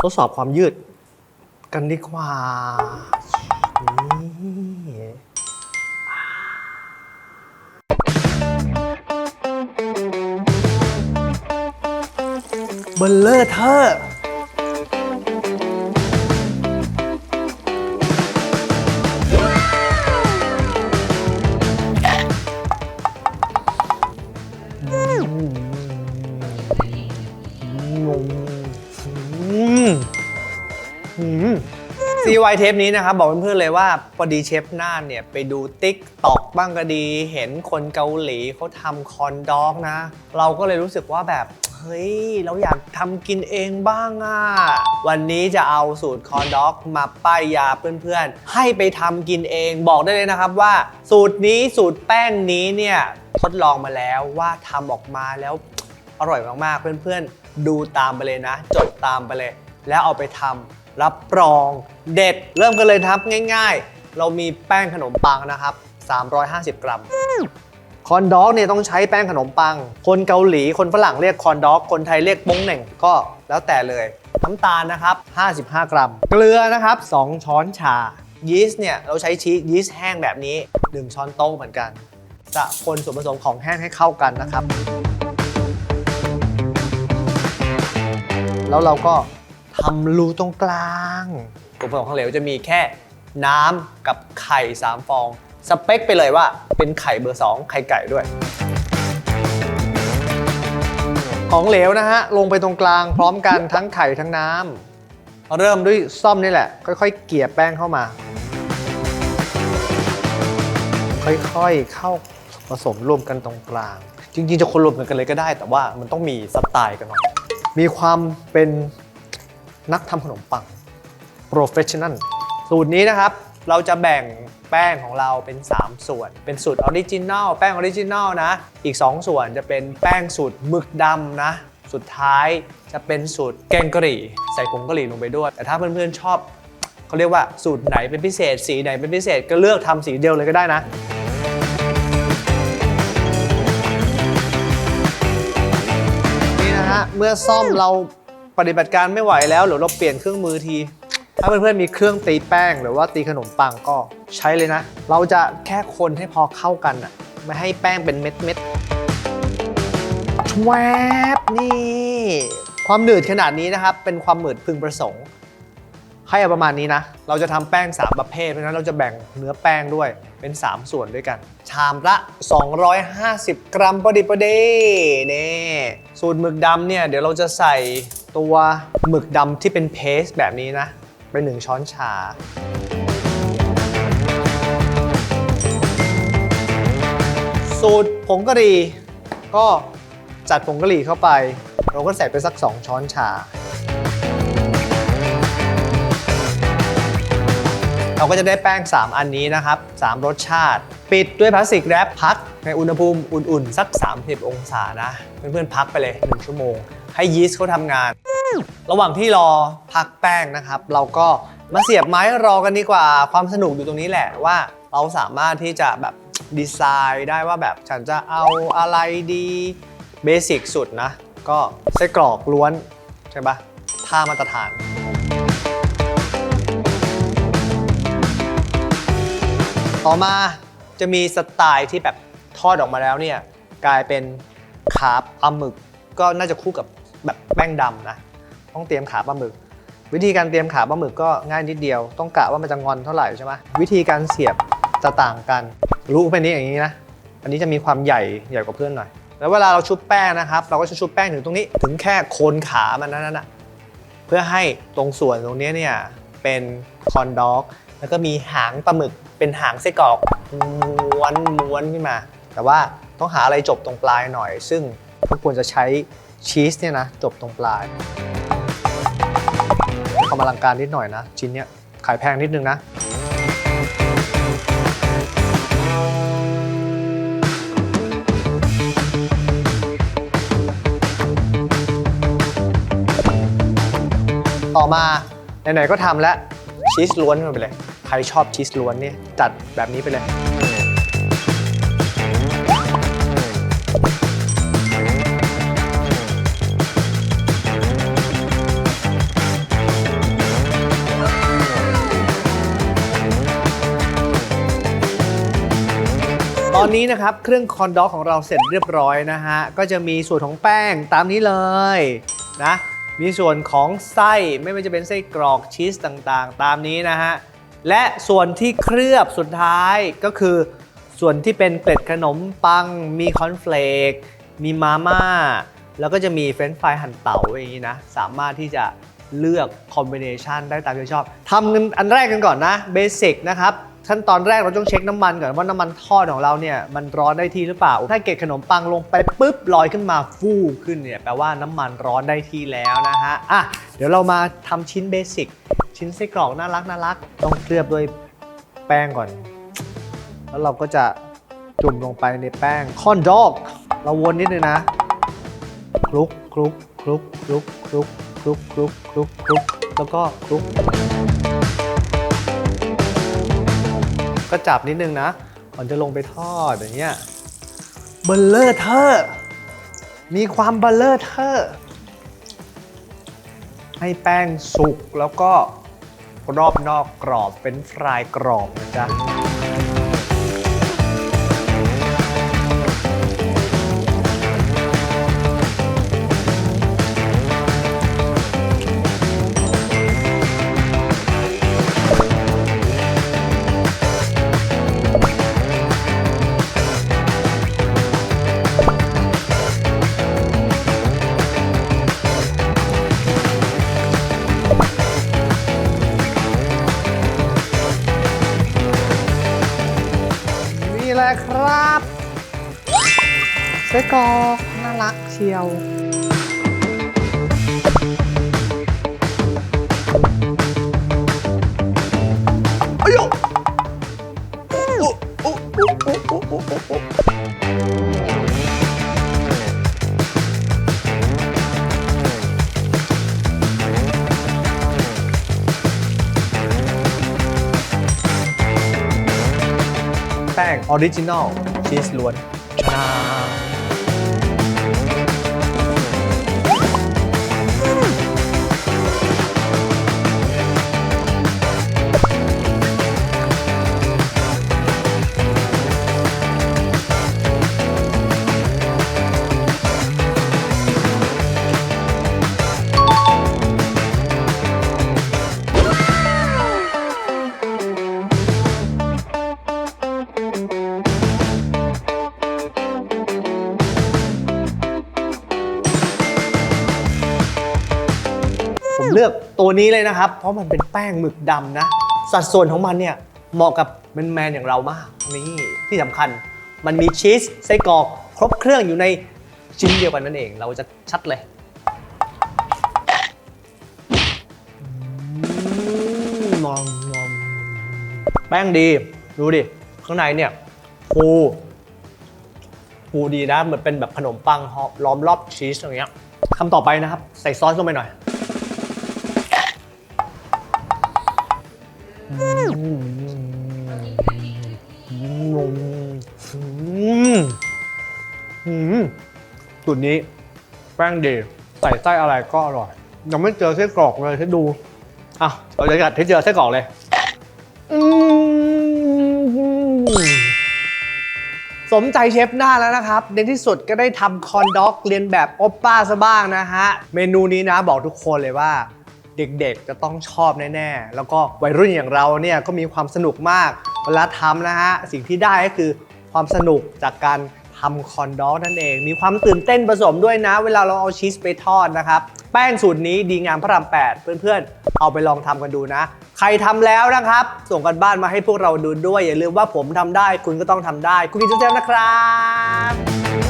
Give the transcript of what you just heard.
ทดสอบความยืดกันดีกว่านี่เบลเลอร์เธอ ซีวายเทปนี้นะครับ บอกเพื่อนๆเลยว่าพอดีเชฟน่านเนี่ย ไปดูติ๊กตอกบ้างก็ดี เห็นคนเกาหลีเขาทำคอนดอกนะ เราก็เลยรู้สึกว่าแบบ เฮ้ย เราอยากทำกินเองบ้างอะวันนี้จะเอาสูตรคอนด็อกมาป้ายยาเพื่อนๆ ให้ไปทำกินเองบอกได้เลยนะครับว่า สูตรนี้สูตรแป้งนี้เนี่ยทดลองมาแล้วว่าทำออกมาแล้วอร่อยมากๆ เพื่อนๆ ดูตามไปเลยนะ จดตามไปเลย แล้วเอาไปทำ รับรองเด็ด เริ่มกันเลยครับง่าย ๆ เรามีแป้งขนมปังนะครับ 350 กรัม คอนด็อกเนี่ยต้องใช้แป้งขนมปัง คนเกาหลีคนฝรั่งเรียกคอนด็อก คนไทยเรียกป้งเหน่งก็แล้วแต่เลย น้ำตาลนะครับ 55 กรัม เกลือนะครับ 2 ช้อนชา ยีสต์เนี่ยเราใช้ชีสยีสต์แห้งแบบนี้ 1 ช้อนโต๊ะเหมือนกัน จะคนส่วนผสมของแห้งให้เข้ากันนะครับ แล้วเราก็ ทำรูตรงกลางส่วนผสมของเหลวจะมีแค่น้ำกับไข่ 3 ฟอง สเปคไปเลยว่าเป็นไข่เบอร์ 2 ไข่ไก่ด้วย ของเหลวนะฮะ ลงไปตรงกลางพร้อมกันทั้งไข่ทั้งน้ำเริ่มด้วยซ่อมนี่แหละ ค่อยๆ เกลี่ยแป้งเข้ามา ค่อยๆ เข้าผสมรวมกันตรงกลาง จริงๆ จะคนรวมกันเลยก็ได้ แต่ว่ามันต้องมีสไตล์กันหน่อยมีความเป็น นักทำขนมปัง professional สูตรนี้นะครับ เราจะแบ่งแป้งของเราเป็น 3 ส่วน เป็นสูตรออริจินัลแป้งออริจินัลนะ อีก 2 ส่วนจะเป็นแป้งสูตรหมึกดำนะ สุดท้ายจะเป็นสูตรแกงกะหรี่ ใส่ผงกะหรี่ลงไปด้วย แต่ถ้าเพื่อนๆชอบเขาเรียกว่าสูตรไหนเป็นพิเศษ สีไหนเป็นพิเศษก็เลือกทำสีเดียวเลยก็ได้นะนี่นะฮะเมื่อซ่อมเรา ปฏิบัติการไม่ไหวแล้วหรือเราเปลี่ยนเครื่องมือที ถ้าเพื่อนๆมีเครื่องตีแป้ง หรือว่าตีขนมปังก็ใช้เลยนะ เราจะแค่คนให้พอเข้ากันอะไม่ให้แป้งเป็นเม็ดเม็ดๆชวบนี่ ความหนืดขนาดนี้นะครับ เป็นความหนืดพึงประสงค์ ให้อาประมาณนี้นะ เราจะทำแป้ง 3 ประเภท เพราะฉะนั้นเราจะแบ่งเนื้อแป้งด้วยเป็น 3 ส่วนด้วยกัน ชามละ 250 กรัมพอดีพอดีนี่ สูตรหมึกดำเนี่ย เดี๋ยวเราจะใส่ ตัวหมึกดำที่เป็นเพสแบบนี้นะไปหนึ่งช้อนชา สูตรผงกะหรี่ ก็จัดผงกะหรี่เข้าไป เราก็ใส่ไปสัก 2 ช้อนชา เราก็จะได้แป้ง 3 อันนี้นะครับ 3 รสชาติ ปิดด้วยพลาสติกแรปพักในอุณหภูมิอุ่นๆ สัก 30 องศานะ เพื่อนๆพักไปเลย 1 ชั่วโมง ให้ยีสต์เขาทำงาน ระหว่างที่รอพักแป้งนะครับ เราก็มาเสียบไม้รอกันดีกว่าความสนุกอยู่ตรงนี้แหละว่า เราสามารถที่จะแบบดีไซน์ได้ว่าแบบฉันจะเอาอะไรดีเบสิกสุดนะ ก็ไส้กรอกล้วน ใช่ปะท่ามาตรฐาน ต่อมาจะมีสไตล์ที่แบบทอดออกมาแล้วเนี่ย กลายเป็นขาปลาหมึก ก็น่าจะคู่กับ แบบแป้งดำนะ ต้องเตรียมขาปลาหมึก วิธีการเตรียมขาปลาหมึกก็ง่ายนิดเดียว ต้องกะว่ามันจะงอนเท่าไหร่ใช่ไหมวิธีการเสียบจะต่างกัน รู้ไปนี้อย่างนี้นะ อันนี้จะมีความใหญ่ใหญ่กว่าเพื่อนหน่อย แล้วเวลาเราชุบแป้งนะครับ เราก็จะชุบแป้งถึงตรงนี้ ถึงแค่โคนขามันนั่นนะเพื่อให้ตรงส่วนตรงนี้เนี่ยเป็นคอนด็อก แล้วก็มีหางปลาหมึกเป็นหางไส้กรอกม้วนม้วนขึ้นมา แต่ว่าต้องหาอะไรจบตรงปลายหน่อย ซึ่งก็ควรจะใช้ ชีสเนี่ยนะจบตรงปลายความอลังการนิดหน่อยนะ ชิ้นเนี้ยขายแพงนิดนึงนะ ต่อมาไหนๆก็ทำแล้วชีสล้วนมาไปเลย ใครชอบชีสล้วนเนี่ยจัดแบบนี้ไปเลย อนนี้นะครับเครื่องคอนด็อกของเราเสร็จเรียบร้อยนะฮะ ก็จะมีส่วนของแป้งตามนี้เลยนะ มีส่วนของไส้ไม่ว่าจะเป็นไส้กรอกชีสต่างๆ ตามนี้นะฮะ และส่วนที่เคลือบสุดท้ายก็คือ ส่วนที่เป็นเกล็ดขนมปัง มีคอนเฟลกมีมาม่า แล้วก็จะมีเฟรนช์ฟรายหั่นเต๋าอย่างนี้นะ สามารถที่จะเลือกคอมบิเนชันได้ตามที่ชอบทำกันอันแรกกันก่อนนะเบสิกนะครับ ขั้นตอนแรกเราต้องเช็คน้ำมันก่อนว่าน้ำมันทอดของเราเนี่ยมันร้อนได้ที่หรือเปล่า ถ้าเกล็ดขนมปังลงไปปุ๊บลอยขึ้นมาฟูขึ้นเนี่ยแปลว่าน้ำมันร้อนได้ที่แล้วนะฮะอะเดี๋ยวเรามาทำชิ้นเบสิกชิ้นไส้กรอกน่ารักน่ารักต้องเคลือบด้วยแป้งก่อน แล้วเราก็จะจุ่มลงไปในแป้งคอนดอก เราวนนิดนึงนะคลุกคลุกคลุกคลุกคลุกคลุกคลุกคลุกคลุกแล้วก็คลุก ก็จับนิดนึงนะก่อนจะลงไปทอดอย่างเงี้ยเบลเลอร์เทอร์มีความเบลเลอร์เทอร์ให้แป้งสุกแล้วก็รอบนอกกรอบเป็นฟรายกรอบนะจ๊ะ ส้กรอกน่ารักเชียวอายุแป้งออริจินอลชีสล้วนชา อกตัวนี้เลยนะครับ เพราะมันเป็นแป้งหมึกดำนะ สัดส่วนของมันเนี่ยเหมาะกับแมนๆอย่างเรามากนี่ที่สำคัญ มันมีชีสไส้กรอกครบเครื่องอยู่ในชิ้นเดียวกันนั่นเอง เราจะชัดเลยมองมองแป้งดี ดูดิ ข้างในเนี่ยฟูฟูดีนะเหมือนเป็นแบบขนมปังล้อมรอบชีสอย่างเงี้ยคำต่อไปนะครับ ใส่ซอสลงไปหน่อย สูตรนี้แป้งดีใส่ไส้อะไรก็อร่อย ยังไม่เจอไส้กรอกเลยให้ดูอะเราจะกัดให้เจอไส้กรอกเลยสมใจเชฟหน้าแล้วนะครับ ในที่สุดก็ได้ทำคอนด็อกเรียนแบบโอปป้าซะบ้างนะฮะ เมนูนี้นะบอกทุกคนเลยว่า เด็กๆ จะต้องชอบแน่ๆ แล้วก็วัยรุ่นอย่างเราเนี่ยก็มีความสนุกมากเวลาทำนะฮะสิ่งที่ได้ก็คือความสนุกจากการทำคอนดอกนั่นเอง มีความตื่นเต้นผสมด้วยนะ เวลาเราเอาชีสไปทอดนะครับ แป้งสูตรนี้ดีงามพระราม8เพื่อนๆ เอาไปลองทำกันดูนะ ใครทำแล้วนะครับ ส่งกันบ้านมาให้พวกเราดูด้วย อย่าลืมว่าผมทำได้คุณก็ต้องทำได้ คุณกินเจมนะครับ